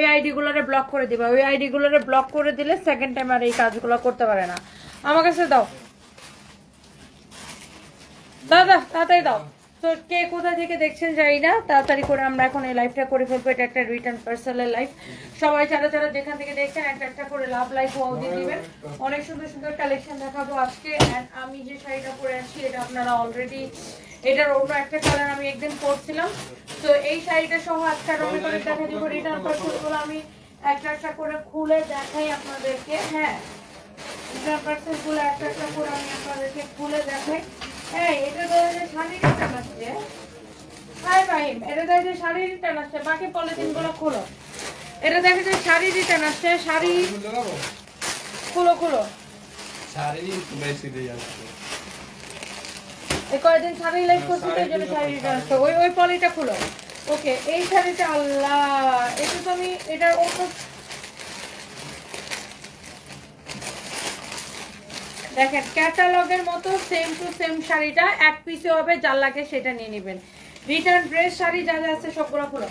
ওই আইডিগুলোরে ব্লক করে দিবা। ওই আইডিগুলোরে ব্লক করে দিলে সেকেন্ড টাইম আর এই কাজগুলো করতে পারে না। আমার কাছে দাও। দাদা তাড়াতাড়ি দাও। তো কে কোথা থেকে দেখছেন জানি না। তাড়াতাড়ি করে আমরা এখন এই লাইফটা করে ফেলব। এটা একটা রিটার্ন পার্সেলের লাইফ সবাই যারা যারা যেখান থেকে দেখছেন, একটা একটা করে লাভ লাইফ ওয়াও দিয়ে দিবেন। অনেক সুন্দর সুন্দর কালেকশন দেখাবো আজকে। And আমি যে শাড়িটা পরে আছি, এটা আপনারা অলরেডি এটার অন্য একটা কালার আমি একদিন পরছিলাম। তো এই শাড়িটা সহ আজকে অনেক অনেক দেখা দিব। রিটার্ন পার্সেলগুলো আমি একটা একটা করে খুলে দেখাই আপনাদেরকে। হ্যাঁ রিটার্ন পার্সেলগুলো একটা একটা করে আমি আপনাদেরকে খুলে দেখাই। হ্যাঁ এটা তো টান আসছে। হাই এটা দেখে যে শাড়ির টান আসছে বাকি পলিথিনগুলো এটা দেখে যে শাড়ি রিটার্ন আসছে শাড়ি খুলো খুলো। এই কয়েকদিন শাড়ি লাইভ করছি তো জন্য শাড়ি রিটার্ন আসছে। ওই ওই পলিটা খুলো। ওকে এই শাড়িটা আল্লাহ এটা তো আমি এটার অন্য দেখেন ক্যাটালগের মতো সেম টু সেম শাড়িটা এক পিসে হবে, যার লাগে সেটা নিয়ে নেবেন। রিটার্ন ড্রেস শাড়ি যা যা আছে সবগুলো পুরো।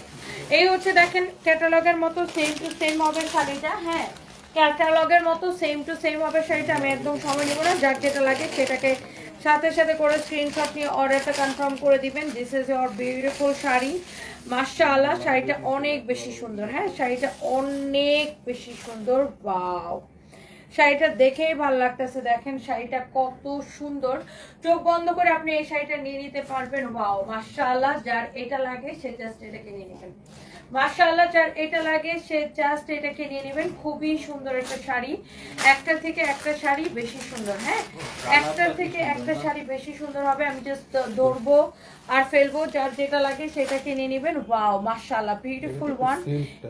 এই হচ্ছে দেখেন ক্যাটালগের মতো সেম টু সেম হবে শাড়িটা হ্যাঁ? ক্যাটালগের মতো সেম টু সেম হবে শাড়িটা, আমি একদম সময় নেব না, যার যেটা লাগে সেটাকে সাথে সাথে করে স্ক্রিনশট নিয়ে অর্ডারটা কনফার্ম করে দিবেন। This is your beautiful sari. মাশাআল্লাহ, শাড়িটা অনেক বেশি সুন্দর হ্যাঁ? শাড়িটা অনেক বেশি সুন্দর বাও শাড়িটা দেখেই ভালো লাগতেছে। দেখেন শাড়িটা কত সুন্দর। চোখ বন্ধ করে আপনি এই শাড়িটা নিয়ে নিতে পারবেন। ওয়াও মাশাআল্লাহ যার এটা লাগে সে জাস্ট এটাকে নিয়ে নেবেন। মাশাআল্লাহ যার এটা লাগে সে জাস্ট এটাকে নিয়ে নেবেন। খুবই সুন্দর একটা শাড়ি। একটা থেকে একটা শাড়ি বেশি সুন্দর হ্যাঁ? একটা থেকে একটা শাড়ি বেশি সুন্দর হবে। আমি জাস্ট ধরবো। আর ফেলব যার যেটা লাগে সেটাকে নিয়ে নেবেন। ওয়াও মাশাআল্লাহ বিউটিফুল ওয়ান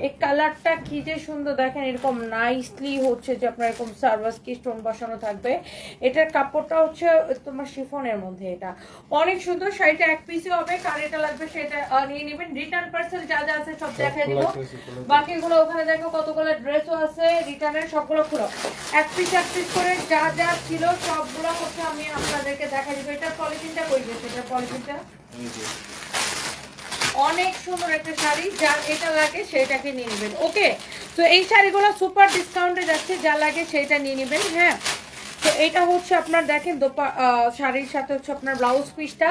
এই কালারটা কি যে সুন্দর দেখেন এরকম নাইসলি হচ্ছে যে আপনার এরকম সার্ভাস কি স্টোন বসানো থাকবে। এটার কাপড়টা হচ্ছে তোমার শিফনের মধ্যে এটা। অনেক সুন্দর শাড়িটা এক পিসে হবে কার এটা লাগবে সেটা নিয়ে নেবেন। রিটার্ন পার্সেল যা যা আছে সব দেখাই দিব। বাকিগুলো ওখানে দেখো কতগুলো ড্রেসও আছে রিটার্নের সবগুলো খুলো। এক পিস এক পিস করে যা যা ছিল সবগুলো হচ্ছে আমি আপনাদেরকে দেখা দিব। এটার পলিথিনটা কই গেছে? এটার পলিথিনটা? অনেক সুন্দর একটা শাড়ি, যার এটা লাগে সেটাকে নিয়ে নেবেন। ওকে তো এই শাড়িগুলো সুপার ডিসকাউন্টে যাচ্ছে, যা লাগে সেটা নিয়ে নেবেন হ্যাঁ? তো এটা হচ্ছে আপনার দেখেন দোপা শাড়ির সাথে হচ্ছে আপনার ব্লাউজ পিসটা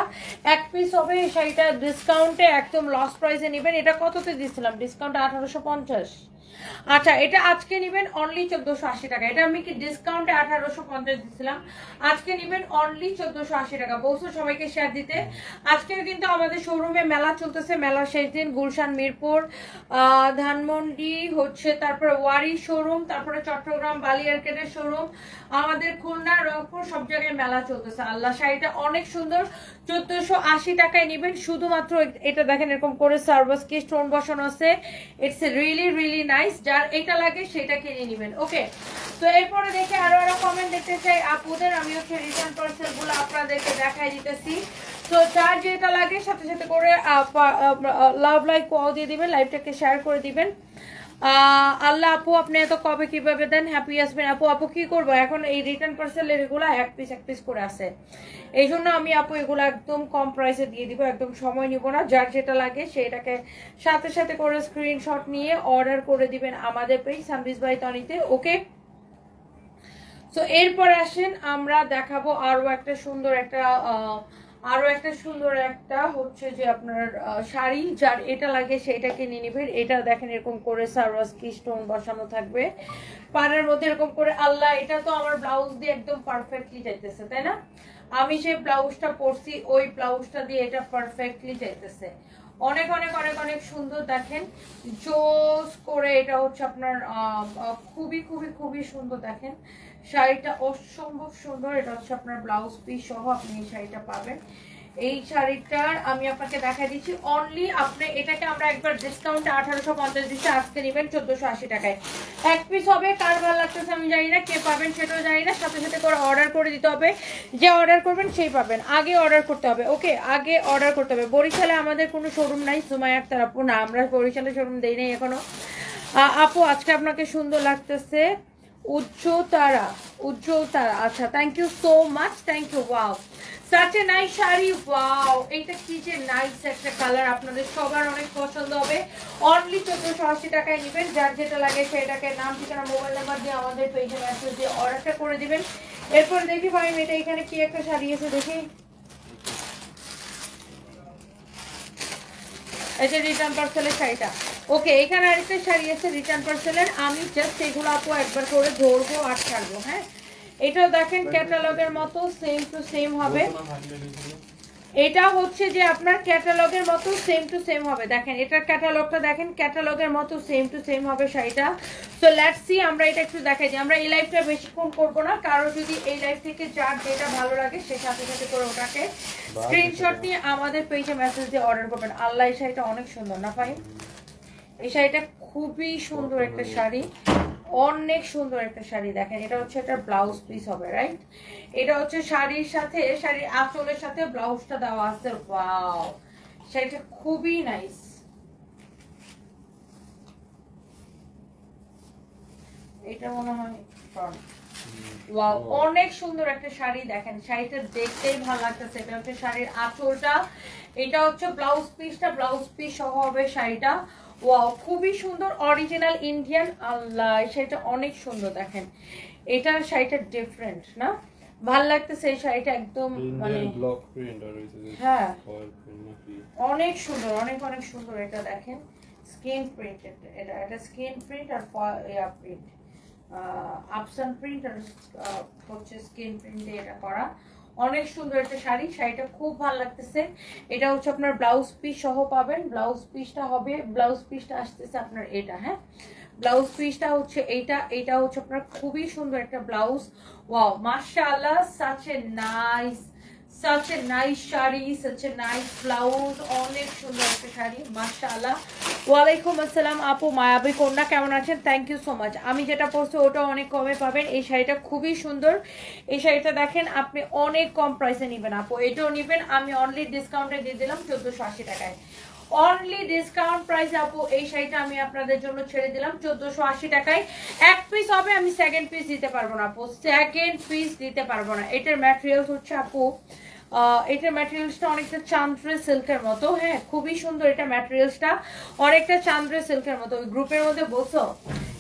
এক পিস হবে এই শাড়িটা ডিসকাউন্টে একদম লস প্রাইসে নেবেন। এটা কততে দিয়েছিলাম? ডিসকাউন্টে আঠারোশো পঞ্চাশ। আচ্ছা এটা আজকে নেবেন অনলি চোদ্দোশো আশি টাকা। এটা আমি কি ডিসকাউন্টে আঠারোশো পঞ্চাশ দিচ্ছিলাম আজকে নেবেন অনলি চোদ্দোশো আশি টাকা। বলছো সবাইকে শেয়ার দিতে। আজকে কিন্তু আমাদের শোরুমে মেলা চলতেছে। মেলার শেষ দিন গুলশান, মিরপুর ধানমন্ডি, হচ্ছে তারপরে ওয়ারি শোরুম তারপরে চট্টগ্রাম, বালিয়ারকেটের শোরুম আমাদের খুলনা, রংপুর সব জায়গায় মেলা চলতেছে। আল্লাহ শাড়িটা অনেক সুন্দর। চোদ্দশো আশি টাকায় নেবেন। শুধুমাত্র এটা দেখেন এরকম করে সার্ভাস কি স্টোন বসানো আছে। ইটস রিয়েলি রিয়েলি নাইস যার এটা লাগে সেটা কিনে নেবেন। ওকে তো এরপরে দেখে আরও আরও কমেন্ট দেখতে চাই আপুদের। আমি হচ্ছে রিটার্ন পার্সেলগুলো আপনাদেরকে দেখাই দিতেছি। তো যার যেটা লাগে সাথে সাথে করে লাভ লাইক কল দিয়ে দিবেন। লাইভটাকে শেয়ার করে দিবেন। আল্লাহ আপু, আপনি এত কবে কীভাবে দেন? হ্যাপি আসবেন আপু আপু কি করব? এখন এই রিটার্ন পার্সেলের এগুলো এক পিস এক পিস করে আছে। এই জন্য আমি আপু এগুলো একদম কম প্রাইসে দিয়ে দিব, একদম সময় নিব না। যার যেটা লাগে সেটাকে সাথে সাথে করে স্ক্রিনশট নিয়ে অর্ডার করে দিবেন আমাদের পেজ সামবিস বাই তনিতে ওকে তো এরপর আসেন, আমরা দেখাবো আরও একটা সুন্দর একটা আহ, আরও একটা সুন্দর একটা হচ্ছে যে আপনার শাড়ি যার এটা লাগে সেটাকে নিয়ে নেবেন। এটা দেখেন এরকম করে সার্ভাস কি স্টোন বসানো থাকবে। পাড়ের মধ্যে এরকম করে আল্লাহ এটা তো আমার ব্লাউজ দিয়ে একদম পারফেক্টলি যাইতেছে তাই না? আমি যে ব্লাউজটা পরছি ওই ব্লাউজটা দিয়ে এটা পারফেক্টলি যাইতেছে। অনেক অনেক অনেক অনেক সুন্দর দেখেন। জোস করে এটা হচ্ছে আপনার খুবই খুবই খুবই সুন্দর দেখেন। শাড়িটা অসম্ভব সুন্দর, এটা হচ্ছে আপনার ব্লাউজ পিস সহ আপনি এই শাড়িটা পাবেন। এই শাড়িটার আমি আপনাকে দেখা দিচ্ছি অনলি আপনি এটাকে আমরা একবার ডিসকাউন্টে আঠারোশো পঞ্চাশ দিচ্ছি, আজকে নেবেন চোদ্দশো আশি টাকায়। এক পিস হবে, কার ভালো লাগতেছে আমি জানি না, কে পাবেন সেটাও জানি না, সাথে সাথে করে অর্ডার করে দিতে হবে। যে অর্ডার করবেন সেই পাবেন, আগে অর্ডার করতে হবে ওকে আগে অর্ডার করতে হবে। বরিশালে আমাদের কোনো শোরুম নাই সুমাই আক্তার আপু না, আমরা বরিশালে শোরুম দেই নাই এখনও। আ- আপু, আজকে আপনাকে সুন্দর লাগতেছে। উজ্জ্বল তারা উজ্জ্বল আচ্ছা thank you so much thank you wow such a nice sari wow এইটা কি যে নাইস একটা কালার আপনাদের সবার অনেক পছন্দ হবে। অনলি চোদ্দশো আশি টাকায় নেবেন, যার যেটা লাগে সেটাকে নাম ঠিকানা মোবাইল নাম্বার দিয়ে আমাদের পেজে মেসেজ দিয়ে অর্ডারটা করে দিবেন। এরপর দেখি ভাই এটা এখানে কি একটা শাড়ি এসে দেখি। যে রিটার্ন পার্সেলের শাড়িটা। ওকে এখানে আরেকটা শাড়ি আছে রিটার্ন পার্সেলের আমি জাস্ট এগুলো আপু একবার করে ধরবো আর ছাড়বো হ্যাঁ? এটাও দেখেন ক্যাটালগের মতো সেম টু সেম হবে। এটা হচ্ছে যে আপনার ক্যাটালগের মতো সেম টু সেম হবে। দেখেন এটার ক্যাটালগটা দেখেন ক্যাটালগের মতো সেম টু সেম হবে শাড়িটা। সো লেটস সি আমরা এটা একটু দেখাই দিই আমরা এই লাইফটা বেশিক্ষণ করব না। কারও যদি এই লাইফ থেকে যার যেটা ভালো লাগে সে সাথে সাথে করে ওটাকে স্ক্রিনশট নিয়ে আমাদের পেজে মেসেজ দিয়ে অর্ডার করবেন। আল্লাহ এই শাড়িটা অনেক সুন্দর না ভাই এই শাড়িটা খুবই সুন্দর একটা শাড়ি। অনেক সুন্দর একটা শাড়ি দেখেন। এটা হচ্ছে একটা ব্লাউজ পিস হবে রাইট এটা হচ্ছে শাড়ির সাথে শাড়ির আঁচলের সাথে ব্লাউজটা দেওয়া আছে। ওয়াও শাড়িটা খুবই নাইস এটা মনে হয় ওয়াও অনেক সুন্দর একটা শাড়ি দেখেন। শাড়িটা দেখতেই ভালো লাগতেছে। এটা হচ্ছে শাড়ির আঁচলটা। এটা হচ্ছে ব্লাউজ পিসটা ব্লাউজ পিস সহ হবে শাড়িটা। ওয়াও খুবই সুন্দর অরিজিনাল ইন্ডিয়ান আল্লাহ শাড়িটা অনেক সুন্দর দেখেন। এটার শাড়িটা ডিফারেন্ট না? ভালো লাগতেছে এই শাড়িটা একদম মানে ব্লক প্রিন্ট আর হইছে হ্যাঁ। অনেক সুন্দর অনেক অনেক সুন্দর এটা দেখেন। স্কিন প্রিন্ট এটা এটা স্কিন প্রিন্ট আর প্রিন্ট আপসান প্রিন্ট আর হচ্ছে স্কিন প্রিন্টে এটা করা। অনেক সুন্দর একটা শাড়ি, শাড়িটা খুব ভালো লাগতেছে। এটা হচ্ছে আপনার ব্লাউজ পিস সহ পাবেন। ব্লাউজ পিসটা হবে ব্লাউজ পিসটা আসতেছে আপনার এটা হ্যাঁ? ব্লাউজ পিসটা হচ্ছে এইটা এটা হচ্ছে আপনার খুবই সুন্দর একটা ব্লাউজ ওয়াও মাশাআল্লাহ such a nice such a nice sari such a nice blouse অনেক সুন্দর একটা শাড়ি, মাশাআল্লাহ। ওয়ালাইকুম আসসালাম আপু মায়াবী কন্যা কেমন আছেন? থ্যাংক ইউ সো মাচ আমি যেটা পরছি, ওটা অনেক কমে পাবেন। এই শাড়িটা খুবই সুন্দর। এই শাড়িটা দেখেন, আপনি অনেক কম প্রাইসে নেবেন আপু। এটাও নেবেন, আমি অনলি ডিসকাউন্টে দিয়ে দিলাম চোদ্দোশো আশি টাকায়। অনলি ডিসকাউন্ট প্রাইস আপু, এই শাড়িটা আমি আপনাদের জন্য ছেড়ে দিলাম চোদ্দোশো আশি টাকায়। এক পিস হবে, আমি সেকেন্ড পিস দিতে পারব না আপু। সেকেন্ড পিস দিতে পারব না। এটার ম্যাটেরিয়ালস হচ্ছে আপু এটার ম্যাটেরিয়ালসটা অনেকটা চান্দ্রে সিল্কের মতো হ্যাঁ খুবই সুন্দর এটা ম্যাটেরিয়ালসটা অনেকটা চান্দ্রে সিল্কের মতো, ওই গ্রুপের মধ্যে বলছো?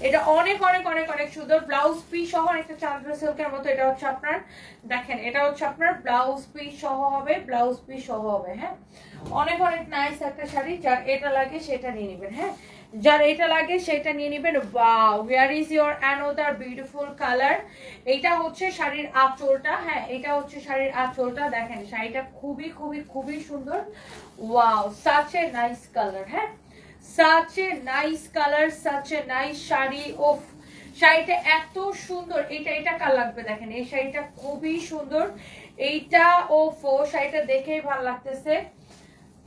এটা অনেক অনেক অনেক অনেক সুন্দর। ব্লাউজ পিস সহ অনেকটা চান্দ্রে সিল্কের মতো, এটা হচ্ছে আপনার, দেখেন, এটা হচ্ছে আপনার ব্লাউজ পিস সহ হবে ব্লাউজ পিস সহ হবে হ্যাঁ। অনেক অনেক নাইস একটা শাড়ি, যার এটা লাগে সেটা নিয়ে নেবেন হ্যাঁ। যার এটা লাগে, সেটা নিয়ে নেবেন। Wow here is your another beautiful colour এটা হচ্ছে শাড়ির আঁচলটা। হ্যাঁ এটা হচ্ছে শাড়ির আঁচলটা। দেখেন, শাড়িটা খুবই খুবই খুবই সুন্দর। Wow such a nice colour হ্যাঁ? Such a nice colour such a nice sari. ওফ শাড়িটা এত সুন্দর। এটা এটা কার লাগবে? দেখেন, এই শাড়িটা খুবই সুন্দর। এইটা ও ফো শাড়িটা দেখেই ভালো লাগতেছে।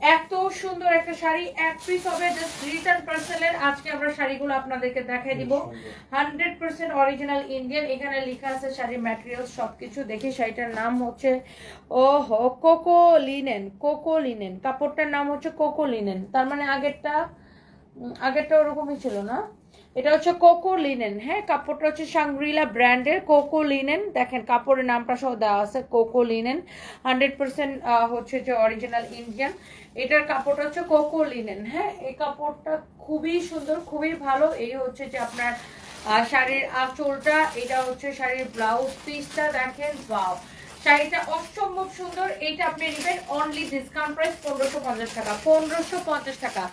এত সুন্দর একটা শাড়ি এক পিস হবে জাস্ট রিটার্ন পার্সেলের আজকে আমরা শাড়িগুলো আপনাদেরকে দেখাই দিব। হান্ড্রেড পার্সেন্ট অরিজিনাল ইন্ডিয়ান এখানে লেখা আছে শাড়ির ম্যাটেরিয়াল সবকিছু। দেখি শাড়িটার নাম হচ্ছে ও হো কোকো লিনেন কোকো লিনেন কাপড়টার নাম হচ্ছে কোকো লিনেন তার মানে আগেরটা আগেরটা ওরকমই ছিল না? এটা হচ্ছে কোকো লিনেন হ্যাঁ? কাপড়টা হচ্ছে সাংগ্রিলা ব্র্যান্ডের কোকো লিনেন। দেখেন, কাপড়ের নামটা সহ দেওয়া আছে, কোকো লিনেন। হান্ড্রেড পার্সেন্ট হচ্ছে যে অরিজিনাল ইন্ডিয়ান এটার কাপড়টা হচ্ছে কোকো লিনেন হ্যাঁ? এই কাপড়টা খুবই সুন্দর, খুবই ভালো। এই হচ্ছে যে আপনার শাড়ির আঁচলটা, এটা হচ্ছে শাড়ির ব্লাউজ পিসটা দেখেন বাও শাড়িটা অসম্ভব সুন্দর। এইটা আপনি নেবেন অনলি ডিসকাউন্ট প্রাইস পনেরোশো পঞ্চাশ টাকা, পনেরোশো পঞ্চাশ টাকা।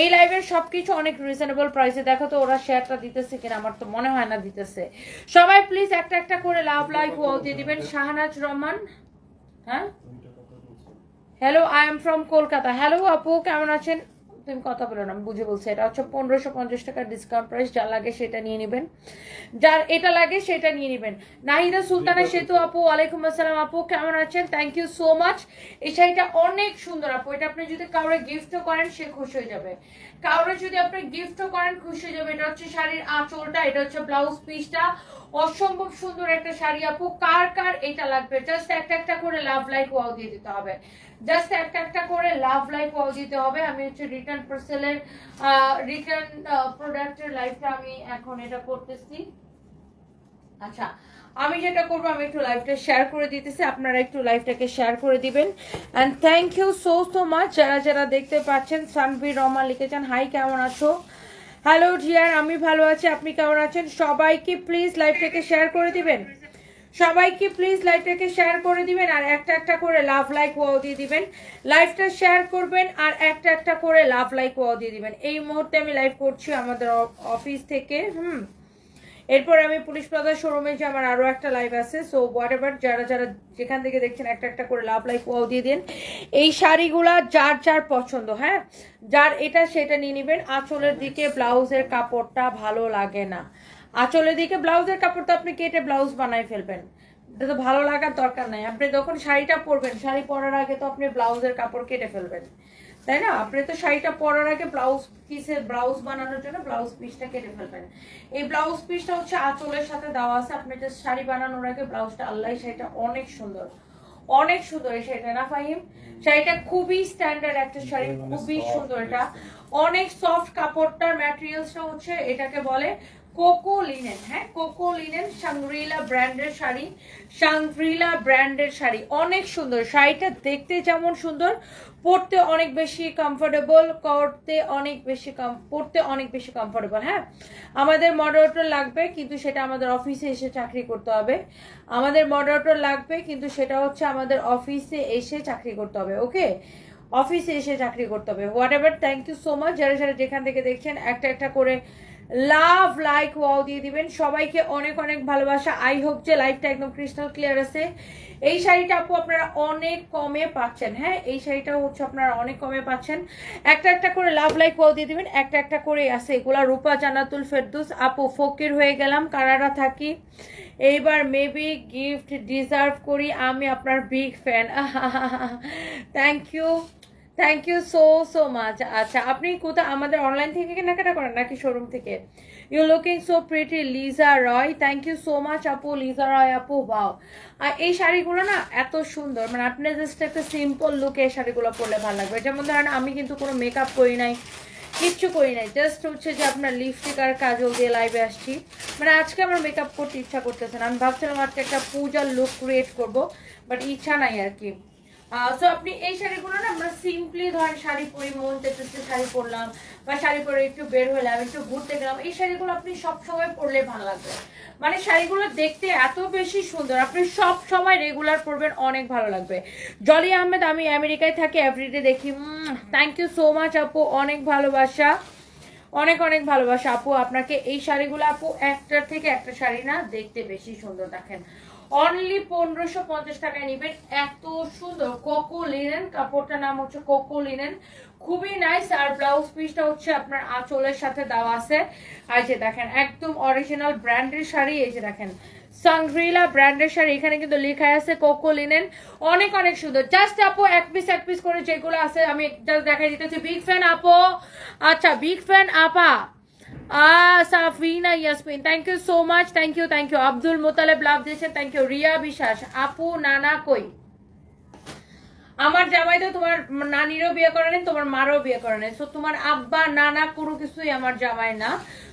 এই লাইভের সবকিছু অনেক রিজনেবল প্রাইসে দেখো তো, ওরা শেয়ারটা দিতেছে কিনা, আমার তো মনে হয় না দিতেছে। সবাই প্লিজ একটা একটা করে লাভ লাইভ ওয়াল দিয়ে দিবেন। শাহনাজ রহমান হ্যাঁ? Hello I am from Kolkata. Hello আপু, কেমন আছেন? তুমি কথা বলো না আমি বুঝে বলছি এটা হচ্ছে পনেরোশো পঞ্চাশ টাকার ডিসকাউন্ট প্রাইস যা লাগে সেটা নিয়ে নেবেন। যার এটা লাগে সেটা নিয়ে নেবেন। নাহিদা সুলতানের সেতু আপু ওয়ালাইকুম আসসালাম আপু কেমন আছেন? থ্যাংক ইউ সো মাচ এই শাড়িটা অনেক সুন্দর আপু এটা আপনি যদি কাউরে গিফটও করেন সে খুশি হয়ে যাবে। কাউরে যদি আপনি গিফটও করেন, খুশি হয়ে যাবে এটা হচ্ছে শাড়ির আঁচলটা, এটা হচ্ছে ব্লাউজ পিসটা অসম্ভব সুন্দর একটা শাড়ি আপু। কার কার এটা লাগবে? জাস্ট একটা একটা করে লাভ লাইক ওয়াও দিয়ে দিতে হবে। জাস্ট একটা একটা করে লাভ লাইক ওয়াও দিতে হবে। আমি হচ্ছে রিটার্ন পার্সেলের রিটার্ন প্রোডাক্টের লাইফটা আমি এখন এটা করতেছি। আচ্ছা আমি যেটা করব, আমি একটু লাইভটা শেয়ার করে দিতেছি। আপনারা একটু লাইভটাকে শেয়ার করে দিবেন। And thank you so so much যারা যারা দেখতে পাচ্ছেন সানভি রমা লিখেছেন হাই কেমন আছো? হ্যালো জিয়ার আমি ভালো আছি, আপনি কেমন আছেন? সবাইকে প্লিজ লাইভটাকে শেয়ার করে দিবেন। সবাইকে প্লিজ লাইভটাকে শেয়ার করে দিবেন আর একটা একটা করে লাভ লাইক ওয়াও দিয়ে দিবেন। লাইভটা শেয়ার করবেন আর একটা একটা করে লাভ লাইক ওয়াও দিয়ে দিবেন। এই মুহূর্তে আমি লাইভ করছি আমাদের অফিস থেকে। হুম। এরপর আমি পুলিশ প্লাজা শোরুমে যে আমার আরও একটা লাইভ আছে সো হোয়াট এভার যারা যারা যেখান থেকে দেখছেন একটা একটা করে লাভ লাইক ওয়াও দিয়ে দিন। এই শাড়িগুলা যার যার পছন্দ হ্যাঁ? যার এটা সেটা নিয়ে নেবেন। আঁচলের দিকে ব্লাউজের কাপড়টা ভালো লাগে না। আঁচলের দিকে ব্লাউজের কাপড় তো আপনি কেটে ব্লাউজ বানাই ফেলবেন। এটা তো ভালো লাগার দরকার নাই। আপনি যখন শাড়িটা পরবেন, শাড়ি পরার আগে তো আপনি ব্লাউজের কাপড় কেটে ফেলবেন। তাই না? আপনি তো শাড়িটা পরার আগে ব্লাউজ পিসের ব্লাউজ বানানোর জন্য ব্লাউজ পিসটা কেটে ফেলবেন। এই ব্লাউজ পিসটা হচ্ছে আঁচলের সাথে দেওয়া আছে। আপনি যে শাড়ি বানানোর আগে ব্লাউজটা আল্লাহ শাড়িটা অনেক সুন্দর। অনেক সুন্দর এই শাড়িটা না ফাহিম? শাড়িটা খুবই স্ট্যান্ডার্ড একটা শাড়ি খুবই সুন্দর এটা। অনেক সফট কাপড়টার ম্যাটেরিয়ালসটা হচ্ছে এটাকে বলে কোকো লিনেন হ্যাঁ? কোকো লিনেন সাংগ্রিলা ব্র্যান্ডের শাড়ি, সাংগ্রিলা ব্র্যান্ডের শাড়ি। অনেক সুন্দর। শাড়িটা দেখতে যেমন সুন্দর, পরতে অনেক বেশি কমফোর্টেবল করতে অনেক বেশি কম পরতে অনেক বেশি কমফোর্টেবল হ্যাঁ? আমাদের মডারেটর লাগবে, কিন্তু সেটা আমাদের অফিসে এসে চাকরি করতে হবে। আমাদের মডারেটর লাগবে, কিন্তু সেটা হচ্ছে আমাদের অফিসে এসে চাকরি করতে হবে, ওকে? অফিসে এসে চাকরি করতে হবে। Whatever thank you so much যারা যারা যেখান থেকে দেখছেন, একটা একটা করে লাভ লাইক ওয়াও দিয়ে দিবেন। সবাইকে অনেক অনেক ভালোবাসা। আই হোপ যে লাইফটা একদম ক্রিস্টাল ক্লিয়ার আছে। এই শাড়িটা আপু আপনারা অনেক কমে পাচ্ছেন হ্যাঁ? এই শাড়িটা হচ্ছে আপনারা অনেক কমে পাচ্ছেন। একটা একটা করে লাভ লাইক ওয়াও দিয়ে দিবেন। একটা একটা করে আছে। এগুলা রূপা জানাতুল ফেরদুস। আপু, ফকির হয়ে গেলাম। কানাডা থাকি। এইবার মেবি গিফট ডিজার্ভ করি। আমি আপনার big fan thank you thank you so so much আচ্ছা আপনি কোথা আমাদের অনলাইন থেকে কেনাকাটা করেন নাকি শোরুম থেকে? You looking so pretty Liza Roy thank you so much আপু লিজা রয় আপু বাও আর এই শাড়িগুলো না এত সুন্দর মানে আপনি জাস্ট একটা সিম্পল লুকে এই শাড়িগুলো পরলে ভালো লাগবে। যেমন ধরেন, আমি কিন্তু কোনো মেকআপ করি নাই, কিচ্ছু করি নাই জাস্ট হচ্ছে যে আপনার লিপস্টিক আর কাজল দিয়ে লাইভে আসছি। মানে আজকে আমার মেকআপ করতে ইচ্ছা করতেছে না। আমি ভাবছিলাম আজকে একটা পূজার লুক ক্রিয়েট করব বাট ইচ্ছা নাই আর কি। তো আপনি এই শাড়িগুলো না আমরা সিম্পলি ধরেন শাড়ি পরি মন চেতেছে শাড়ি পরলাম, বা শাড়ি পরে একটু বের হলাম, একটু ঘুরতে গেলাম, এই শাড়িগুলো আপনি সব সময় পরলে ভালো লাগবে। মানে শাড়িগুলো দেখতে এত বেশি সুন্দর, আপনি সব সময় রেগুলার পরবেন, অনেক ভালো লাগবে। জলি আহমেদ আমি আমেরিকায় থাকি এভরিডে দেখি থ্যাংক ইউ সো মাচ আপু, অনেক ভালোবাসা। অনেক অনেক ভালোবাসা। আপু, আপনাকে এই শাড়িগুলো আপু একটার থেকে একটা শাড়ি না দেখতে বেশি সুন্দর দেখেন। অনলি পনেরোশো পঞ্চাশ টাকায় নিবেন। এত সুন্দর কোকো লিনেন কাপড়টার নাম হচ্ছে কোকো লিনেন খুবই নাইস আর ব্লাউজ পিসটা হচ্ছে আপনার আঁচলের সাথে দেওয়া আছে। আর যে দেখেন, একদম অরিজিনাল ব্র্যান্ডের শাড়ি। এই যে দেখেন সাংগ্রিলা ব্র্যান্ডের শাড়ি। এখানে কিন্তু লেখা আছে কোকো লিনেন অনেক অনেক সুন্দর। জাস্ট আপু, এক পিস এক পিস করে যেগুলো আছে, আমি জাস্ট দেখাই দিতেছি। বিগ ফ্যান আপো? আচ্ছা বিগ ফ্যান আপা? Safina, Yasmin thank you so much thank you thank you Abdul Motaleb love দিয়েছেন থ্যাংক ইউ রিয়া বিশ্বাস, আপু, নানা কই? আমার জামাই তো তোমার নানিরও বিয়ে করে নেই, তোমার মারও বিয়ে করে নেই। সো তোমার আব্বা, নানা কোনো কিছুই আমার জামাই না।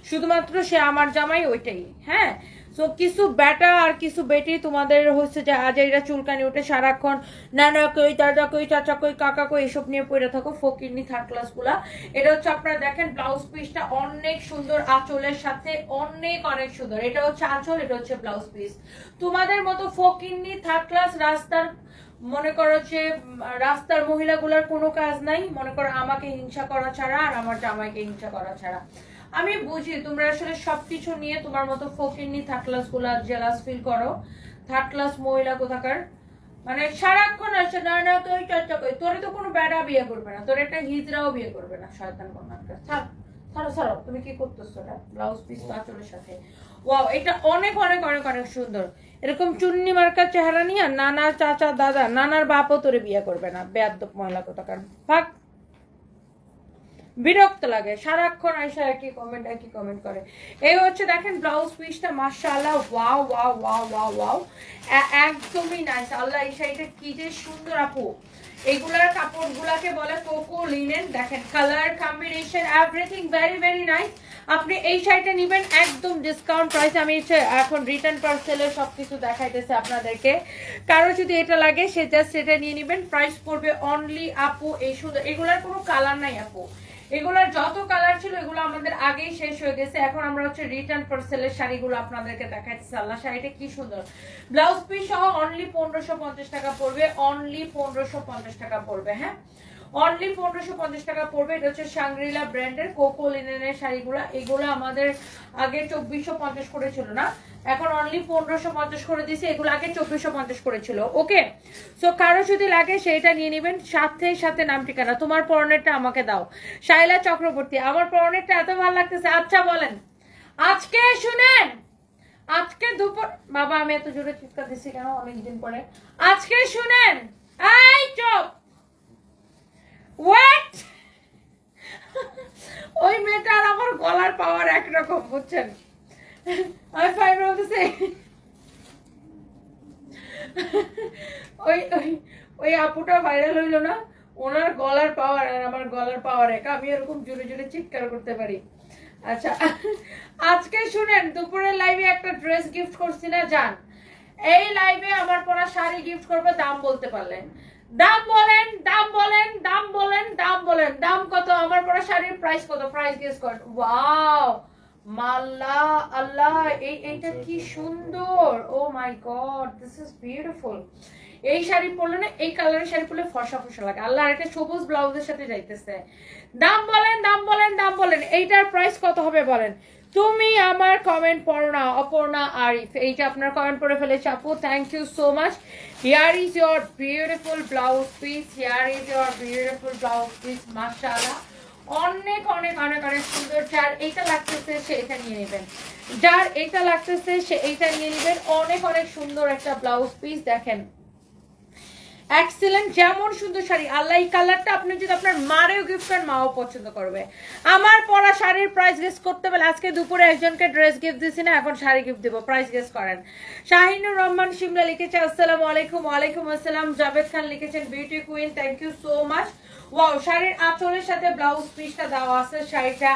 শুধুমাত্র সে আমার জামাই, ওইটাই। হ্যাঁ? সো কিছু বেটা আর কিছু বেটি তোমাদের হচ্ছে যে আজাইরা চুলকানি উঠে সারাক্ষণ নানা কই, দাদা কই, চাচা কই, কাকা কই, এসব নিয়ে পড়ে থাকো, ফকিরনি থার্ড ক্লাসগুলা। এটা হচ্ছে আপনারা দেখেন ব্লাউজ পিসটা অনেক সুন্দর, আঁচলের সাথে অনেক অনেক সুন্দর। এটা হচ্ছে আঁচল, এটা হচ্ছে ব্লাউজ পিস তোমাদের মতো ফকিরনি থার্ড ক্লাস রাস্তার, মনে করো যে, রাস্তার মহিলাগুলোর কোনো কাজ নাই। মনে করো আমাকে হিংসা করা ছাড়া আর আমার জামাইকে হিংসা করা ছাড়া। আমি বুঝি তোমরা আসলে সবকিছু নিয়ে তোমার মতো ফকিরনি থার্ড ক্লাসগুলা জেলাস ফিল করো। থার্ড ক্লাস মহিলা কোথাকার? মানে সারাক্ষণ আছে, না না কই চর্চা কই। তোরে তো কোনো বেড়া বিয়ে করবে না, তোর একটা হিজড়াও বিয়ে করবে না, শয়তান কোন একটা থাক ছাড়ো ছাড়ো তুমি কি করতেছো এটা? ব্লাউজ পিস পাঁচলের সাথে। ওয়াও এটা অনেক অনেক অনেক অনেক সুন্দর। এরকম চুন্নি মার্কার চেহারা নিয়ে নানা চাচা, দাদা, নানার বাপও তোরে বিয়ে করবে না বেয়াদ্দপ মহিলা কোথাকার। ভাগ। বিরক্ত লাগে। সারাক্ষণ আইসা একই কমেন্ট একই কমেন্ট করে। এই হচ্ছে দেখেন ব্লাউজ পিসটা মাশাআল্লাহ wow wow wow wow wow একদমই নাইস আল্লাহ এই শাড়িটা কি যে সুন্দর আপু। এগুলার কাপড়গুলাকে বলে কোকো লিনেন দেখেন colour combination everything very very nice আপনি এই শাড়িটা নেবেন একদম ডিসকাউন্ট প্রাইস আমি এখন রিটার্ন পার্সেলের সব কিছু দেখাইতেছে আপনাদেরকে। কারও যদি এটা লাগে, সে জাস্ট এটা নিয়ে নেবেন। প্রাইস পড়বে অনলি আপু, এই সুন্দর এগুলার কোনো কালার নাই আপু। এগুলার যত কালার ছিল, এগুলো আমাদের আগেই শেষ হয়ে গেছে। এখন আমরা হচ্ছে রিটার্ন পার্সেলের শাড়িগুলো আপনাদেরকে দেখাচ্ছি আল্লাহ শাড়িটা কি সুন্দর। ব্লাউজ পিস সহ অনলি পনেরোশো টাকা পড়বে অনলি পনেরোশো টাকা পড়বে হ্যাঁ? অনলি পনেরোশো পঞ্চাশ টাকা পড়বে। এটা হচ্ছে সাংগ্রিলা ব্র্যান্ডের কোকো লিনেনের শাড়িগুলো। এগুলো আমাদের আগে চব্বিশশো পঞ্চাশ করে ছিল না? এখন অনলি পনেরোশো পঞ্চাশ করে দিয়েছে। এগুলো আগে চব্বিশশো পঞ্চাশ করেছিল। ওকে সো কারও যদি লাগে, সেইটা নিয়ে নেবেন। সাথে সাথে নাম ঠিকানা। তোমার পরনেরটা আমাকে দাও। শাইলা চক্রবর্তী, আমার পরনেরটা এত ভালো লাগতেছে। আচ্ছা বলেন। আজকে শুনেন! আজকে দুপুর বাবা, আমি এত জোরে চিৎকার দিচ্ছি কেন? অনেকদিন পরে। আজকে শুনেন! এই চুপ! ওয়েট ওই মেয়েটার আমার গলার পাওয়ার একরকম, বুঝছেন? আমি ফাইভ বলতেছি। ওই ওই ওই আপুটা ভাইরাল হইল না? ওনার গলার পাওয়ার আর আমার গলার পাওয়ার এক। আমি এরকম জোরে জোরে চিৎকার করতে পারি। আচ্ছা আজকে শুনেন, দুপুরের লাইভে একটা ড্রেস গিফট করছি না, জান। এই লাইভে আমার পরা শাড়ি গিফট করবে, দাম বলতে পারলেন। দাম বলেন দাম বলেন দাম বলেন দাম বলেন। দাম কত? আমার পরা শাড়ির প্রাইস কত? প্রাইস গেস করেন ওয়াও মাল্লা আল্লাহ এই এইটা কি সুন্দর। ও my god this is beautiful এই শাড়ি পরলে না এই কালারের শাড়ি পরলে ফর্সা ফর্সা লাগে। আল্লাহ একটা সবুজ ব্লাউজের সাথে যাইতেছে। দাম বলেন দাম বলেন দাম বলেন। এইটার প্রাইস কত হবে বলেন? তুমি আমার কমেন্ট পড়ো না অপর্ণা আরিফ। এইটা আপনার কমেন্ট পড়ে ফেলেছে আপু। Thank you so much here is your beautiful blouse piece. Here is your beautiful blouse piece. Mashallah. অনেক অনেক অনেক অনেক সুন্দর যার এইটা লাগতেছে, সে এটা নিয়ে নেবেন যার এইটা লাগতেছে, সে এইটা নিয়ে নেবেন অনেক অনেক সুন্দর একটা ব্লাউজ পিস দেখেন এক্সেলেন্ট যেমন সুন্দর শাড়ি। আল্লাহ, এই কালারটা আপনি যদি আপনার মারেও গিফট করেন, মাও পছন্দ করবে। আমার পরা শাড়ির প্রাইস গেস করতে পারলে আজকে দুপুরে একজনকে ড্রেস গিফট দিছি না, এখন শাড়ি গিফট দিব প্রাইস গেস করেন। শাহিনুর রহমান শিমলা লিখেছে, আসসালামু আলাইকুম, ওয়ালাইকুম আসসালাম। জাভেদ খান লিখেছেন beauty queen thank you so much wow শাড়ির আঁচলের সাথে ব্লাউজ পিসটা দেওয়া আছে, শাড়িটা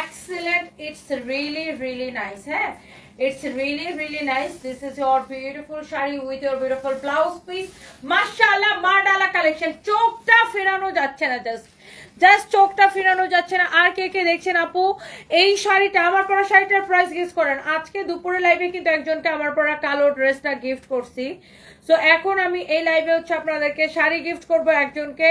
excellent it's really really nice হ্যাঁ? It's really, really nice. This is your beautiful shari with your beautiful blouse piece. Mashallah, Mandala collection. চোখটা ফেরানো যাচ্ছে না জাস্ট জাস্ট চোখটা ফেরানো যাচ্ছে না আর কে কে দেখছেন আপু? এই শাড়িটা আমার পরা শাড়িটার প্রাইস গেস করেন। আজকে দুপুরে লাইভে কিন্তু একজনকে আমার পরা কালো ড্রেসটা গিফট করছি। সো এখন আমি এই লাইভে হচ্ছে আপনাদেরকে শাড়ি গিফট করব একজনকে।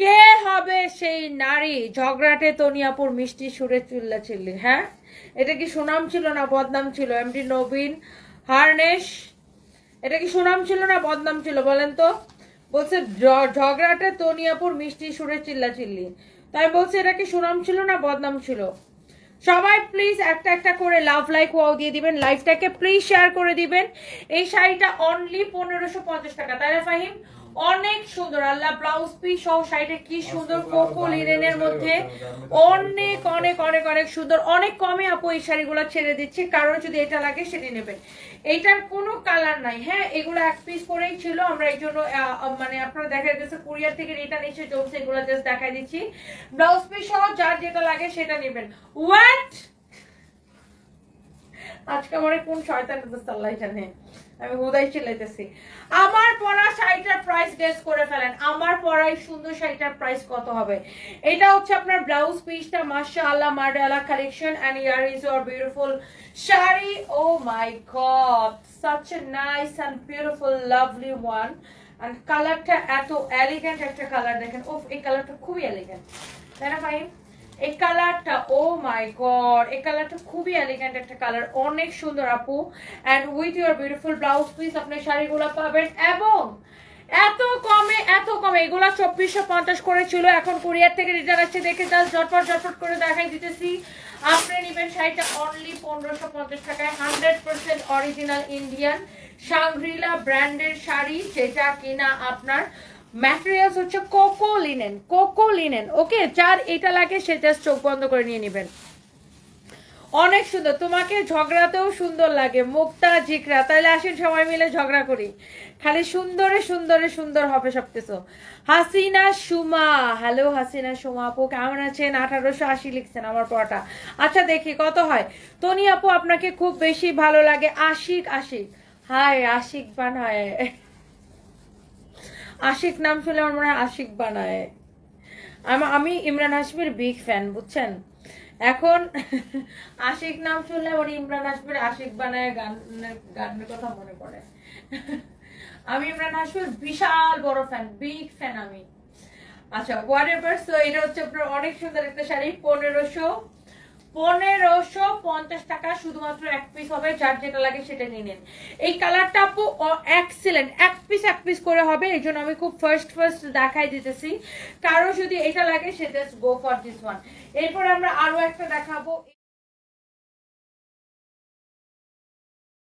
কে হবে সেই নারী? ঝগড়াটে তনিয়াপুর মিষ্টি সুরে চিল্লা চিল্লি হ্যাঁ? এটা কি সুনাম ছিল না বদনাম ছিল? এমডি নবীন হার্নেশ, এটা কি সুনাম ছিল না বদনাম ছিল বলেন তো? বলছে ঝগড়াটে তনিয়াপুর মিষ্টি সুরে চিল্লা চিল্লি তাই বলছে, এটা কি সুনাম ছিল না বদনাম ছিল? সবাই প্লিজ একটা একটা করে লাভ লাইক ওয়াও দিয়ে দিবেন লাইভটাকে প্লিজ শেয়ার করে দিবেন। এই শাড়িটা অনলি পনেরোশো পঞ্চাশ টাকা। তাই ফাহিম অনেক সুন্দর। আল্লাহ ব্লাউজ পিস সহ শাড়িটা কি সুন্দর কোকো লিনেনের মধ্যে। অনেক অনেক অনেক অনেক সুন্দর। অনেক কমে আপু এই শাড়িগুলো ছেড়ে দিচ্ছে কারণ যদি এটা লাগে সেটি নেবেন। এইটার কোনো কালার নাই। হ্যাঁ এগুলো এক পিস করেই ছিল। আমরা এই জন্য মানে আপনারা দেখা গেছে কুরিয়ার থেকে রিটার্ন এসে জমছে এগুলো জাস্ট দেখাই দিচ্ছি। ব্লাউজ পিস সহ যার যেটা লাগে সেটা নেবেন। হোয়াট আজকে আমার কোন শয়তান আল্লাহ জানে। আমি হুদাই চিল্লাইতেছি। আমার পরা শাড়িটার প্রাইস গেস করে ফেলেন। আমার পরা এই সুন্দর শাড়িটার প্রাইস কত হবে? এটা হচ্ছে আপনার ব্লাউজ পিসটা মাশাআল্লাহ মার্ডালা collection and here is your beautiful sari. Oh my god such a nice and beautiful lovely one and কালারটা এত এলিগেন্ট একটা কালার দেখেন। ওফ এই কালারটা খুবই এলিগেন্ট তাই না ফাইন এই কালারটা ও মাই গড এই কালারটা খুবই এলিগেন্ট একটা কালার, অনেক সুন্দর আপু। And with your beautiful blouse piece আপনি শাড়িগুলো পাবেন এবং এত কমে এত কমে, এগুলো চব্বিশশো পঞ্চাশ করে ছিল, এখন কুরিয়ার থেকে রিটার্ন আসছে, দেখে জাস্ট ঝটপট ঝটপট করে দেখাই দিতেছি। আপনি নেবেন শাড়িটা অনলি পনেরোশো পঞ্চাশ টাকায় hundred percent original Indian Shangrila ব্র্যান্ডের শাড়ি, যেটা কিনা আপনার ম্যাটেরিয়ালস হচ্ছে coco linen coco linen. Okay, যার এটা লাগে সে জাস্ট চোখ বন্ধ করে নিয়ে নেবেন। অনেক সুন্দর। তোমাকে ঝগড়াতেও সুন্দর লাগে। মুক্তা জিকরা তাহলে আসেন সবাই মিলে ঝগড়া করি। খালি সুন্দরে সুন্দরে সুন্দর হবে সব কিছু হাসিনা সুমা। হ্যালো হাসিনা সুমা আপু, কেমন আছেন? আঠারোশো আশি লিখছেন আমার পড়াটা। আচ্ছা দেখি কত হয়। তনি আপু, আপনাকে খুব বেশি ভালো লাগে আশিক আশিক। হায়, আশিক বানায় আশিক নাম শুনলে আমার মনে হয় আশিক বানায়। আম- ইমরান হাসমির বিগ ফ্যান বুঝছেন? এখন আশিক নাম শুনলে আমার ইমরান হাসমির আশিক বানায় গানের গানের কথা মনে পড়ে। আমি ইমরান হাসমির বিশাল বড় ফ্যান বিগ ফ্যান আমি। আচ্ছা হোয়াট এভার সো এটা হচ্ছে আপনার অনেক সুন্দর একটা শাড়ি, পনেরোশো পনেরোশো পঞ্চাশ টাকা শুধুমাত্র এক পিস হবে, যার যেটা লাগে সেটা এই কালারটা এক পিস এক পিস করে হবে, এই জন্য আমি খুব ফার্স্ট ফার্স্ট দিতেছি। যদি এটা লাগে just go for this one এরপর আমরা আরও একটা দেখাবো।